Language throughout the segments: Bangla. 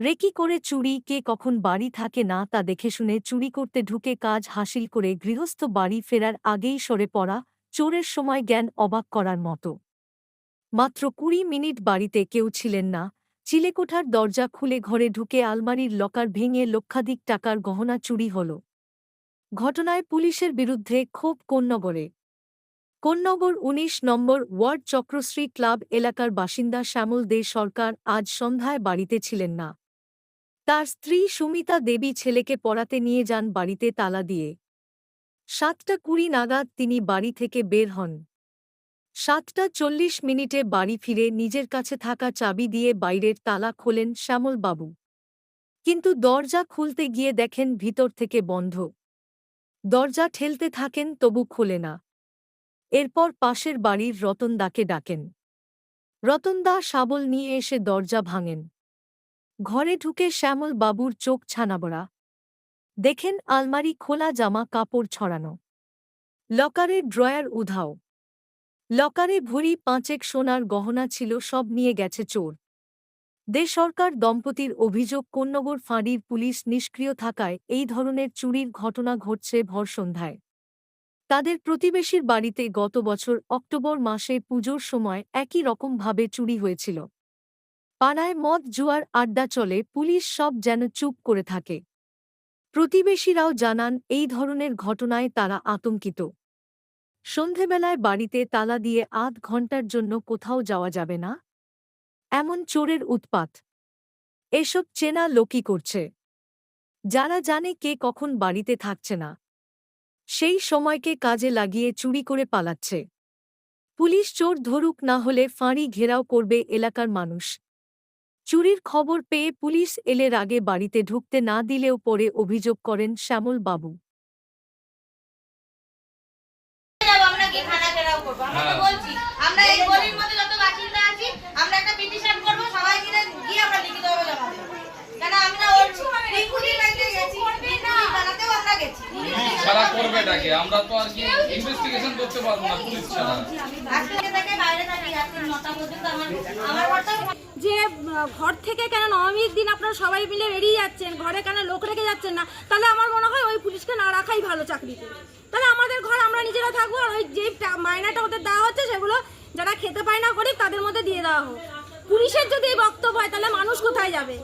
রেকি করে চুরি, কে কখন বাড়ি থাকে না তা দেখে শুনে চুরি করতে ঢুকে কাজ হাসিল করে গৃহস্থ বাড়ি ফেরার আগেই সরে পড়া চোরের সময় জ্ঞান অবাক করার মতো। মাত্র কুড়ি মিনিট বাড়িতে কেউ ছিলেন না। চিলেকোঠার দরজা খুলে ঘরে ঢুকে আলমারির লকার ভেঙে লক্ষাধিক টাকার গহনা চুরি হল। ঘটনায় পুলিশের বিরুদ্ধে ক্ষোভ কোন্নগরে। কোন্নগর ১৯ নম্বর ওয়ার্ড চক্রশ্রী ক্লাব এলাকার বাসিন্দা শ্যামল দে সরকার আজ সন্ধ্যায় বাড়িতে ছিলেন না। তার স্ত্রী সুমিতা দেবী ছেলেকে পড়াতে নিয়ে যান বাড়িতে তালা দিয়ে। সাতটা কুড়ি নাগাদ তিনি বাড়ি থেকে বের হন। সাতটা চল্লিশ মিনিটে বাড়ি ফিরে নিজের কাছে থাকা চাবি দিয়ে বাইরের তালা খোলেন শ্যামলবাবু। কিন্তু দরজা খুলতে গিয়ে দেখেন ভিতর থেকে বন্ধ। দরজা ঠেলতে থাকেন তবু খোলে না। এরপর পাশের বাড়ির রতনদাকে ডাকেন। রতনদা শাবল নিয়ে এসে দরজা ভাঙেন। ঘরে ঢুকে শ্যামল বাবুর চোখ ছানাবড়া দেখেন আলমারি খোলা জামা কাপড় ছড়ানো। লকারের ড্রয়ার উধাও। লকারে ভরি পাঁচেক সোনার গহনা ছিল সব নিয়ে গেছে চোর। দে সরকার দম্পতির অভিযোগ কোন্নগর ফাঁড়ির পুলিশ নিষ্ক্রিয় থাকায় এই ধরনের চুরির ঘটনা ঘটছে ভর সন্ধ্যায়। তাদের প্রতিবেশীর বাড়িতে গত বছর অক্টোবর মাসে পুজোর সময় একই রকমভাবে চুরি হয়েছিল। পাড়ায় মদ, জুয়ার আড্ডা চলে, পুলিশ সব যেন চুপ করে থাকে। প্রতিবেশীরাও জানান, এই ধরনের ঘটনায় তারা আতঙ্কিত। সন্ধেবেলায় বাড়িতে তালা দিয়ে আধ ঘণ্টার জন্য কোথাও যাওয়া যাবে না? এমন চোরের উৎপাত। এসব চেনা লোকই করছে। যারা জানে কে কখন বাড়িতে থাকছে না। সেই সময়কে কাজে লাগিয়ে চুরি করে পালাচ্ছে। পুলিশ চোর ধরুক না হলে ফাঁড়ি ঘেরাও করবে এলাকার মানুষ। চুরির খবর পেয়ে পুলিশ এলের আগে বাড়িতে ঢুকতে না দিলেও পরে অভিযোগ করেন শ্যামল বাবু। আমরা গিয়ে থানা ঘেরাও করব। আমরা তো হ্যাঁ। বলছি, আমরা এই গলির মধ্যে যত বাসিন্দা আছি, আমরা একটা petition করব, সবাই মিলে গিয়ে আমরা লিখিতভাবে জমা দেবো। কেন আমরা ওর রিপুটি বাড়িতে গেছি, রিপুটি বানাতেও আমরা গেছি। ছাড়া করবে এটাকে আমরা তো আর কি ইনভেস্টিগেশন করতে পারব না, পুলিশ ছাড়া। যে ঘর থেকে কেন নবমীর দিন আপনারা সবাই মিলে বেরিয়ে যাচ্ছেন, ঘরে কেন লোক রেখে যাচ্ছেন না, তাহলে আমার মনে হয় ওই পুলিশকে না রাখাই ভালো চাকরিতে তাহলে আমাদের ঘর আমরা নিজেরা থাকব আর ওই যে মাইনাটা ওদের দেওয়া হচ্ছে, সেগুলো যারা খেতে পায় না গরিব, তাদের মধ্যে দিয়ে দেওয়া হোক। পুলিশের যদি এই বক্তব্য হয়, তাহলে মানুষ কোথায় যাবে?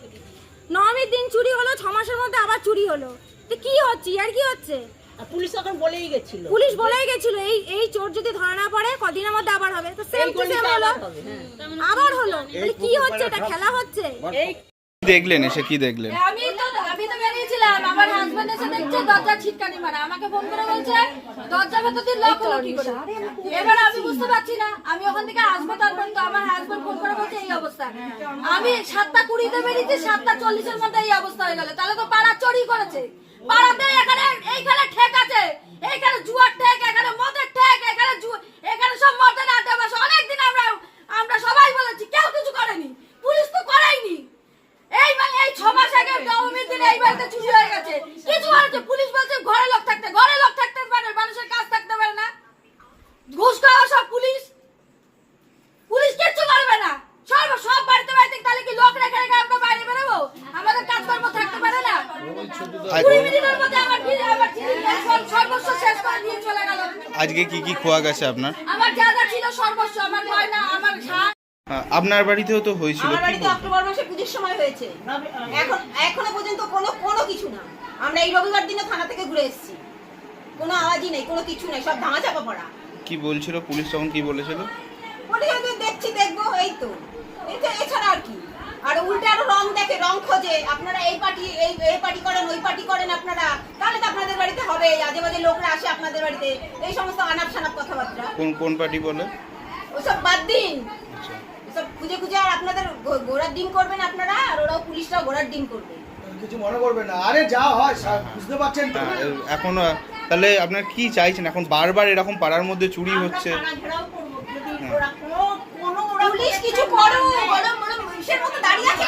নবমীর দিন চুরি হলো ছ মাসের মধ্যে আবার চুরি হলো। তো কি হচ্ছে? আর কি হচ্ছে? পুলিশ তখন বলেই গেছিল। পুলিশ বলেই গেছিল এই এই চোর যদি ধরা না পড়ে কদিনের মধ্যে আবার হবে। তো সেম টু সেম হলো। আবার হবে, হ্যাঁ। আবার হলো। মানে কি হচ্ছে? এটা খেলা হচ্ছে? এই দেখলেন? এসে কি দেখলেন? আমি তো আমি তো বেরিয়েছিলাম। আমার হাজবেন্ড এসে দেখছে দরজা ছিটকানি মারা। আমাকে ফোন করে বলছে দরজা ভেতর দিয়ে লক হলো কি করে? এবার আমি বুঝতে পারছি না। আমি ওখান থেকে আসব তারপর তো আমার হাজবেন্ড ফোন করে বলছে এই অবস্থা। আমি সাতটা কুড়িতে বেরিয়েছি সাতটা চল্লিশের মধ্যে এই অবস্থা হয়ে গেল। তাহলে তো পাড়া চুরি করেছে। এখানে এইখানে ঠেক আছে। এইখানে জুয়ার ঠেক, এখানে মদের এখানে এখানে সব আমরা আমরা সবাই বলেছি, কেউ কিছু করেনি। পুলিশ তো এই মানে এই দিন হয়ে গেছে। পুলিশ ঘরে লোক থাকতে ঘরে লোক থাকতে পারে, মানুষের কাজ থাকতে পারে না। ঘুষ খাওয়া সব পুলিশ কিচ্ছু করবে না সব সব বাড়িতে বাড়িতে তাহলে কি লোক রেখে রেখে আমরা বাইরে বেরোবো আমাদের কাজকর্ম থাকতে পারে না কুড়ি মিনিটের মধ্যে আমার বিল আমার চিঠি সব সর্বস্ব শেষ করে দিয়ে চলে গেল আজকে কি কি খোয়া গেছে আপনার? আমার যা যা ছিল সর্বস্ব আমার গয়না আমার শাক। আপনার বাড়িতেও তো হয়েছিল আমার বাড়িতে অক্টোবর মাসে পুজোর সময় হয়েছে। এখন এখনও পর্যন্ত কোনো কোনো কিছু না। আমরা এই রবিবার দিনে থানা থেকে ঘুরে এসেছি। কোনো আওয়াজই নেই কোনো কিছু নেই সব ধামা চাপা পড়া। কি বলছিল? পুলিশ তখন কি বলেছিল? বলি হয়তো দেখছি দেখব এই তো। এটা এছাড়া আর কি? আর উল্টে আরও রং দেখে রং খোঁজে। আপনারা এই পার্টি এই এই পার্টি করেন ওই পার্টি করেন আপনারা তাহলে তো আপনাদের বাড়িতে হবে আজে বাজে লোকরা আসে আপনাদের বাড়িতে। এই সমস্ত আনাপ সানাপ কথাবার্তা। কোন কোন পার্টি বলে? ওসব বাদ দিন। আচ্ছা। সব খুঁজে খুঁজে আর আপনাদের ঘো- ঘোড়ার ডিম করবেন আপনারা আর ওরাও পুলিশরাও ঘোড়ার ডিম করবে। কিছু মনে করবে না। আরে যা হয় বুঝতে পারছেন তো? হ্যাঁ, এখন তাহলে আপনার কি চাইছেন? এখন বারবার এরকম পাড়ার মধ্যে চুরি হচ্ছে। পুলিশ কিছু করো বলো বলো মানুষের মতো দাঁড়িয়ে আছে?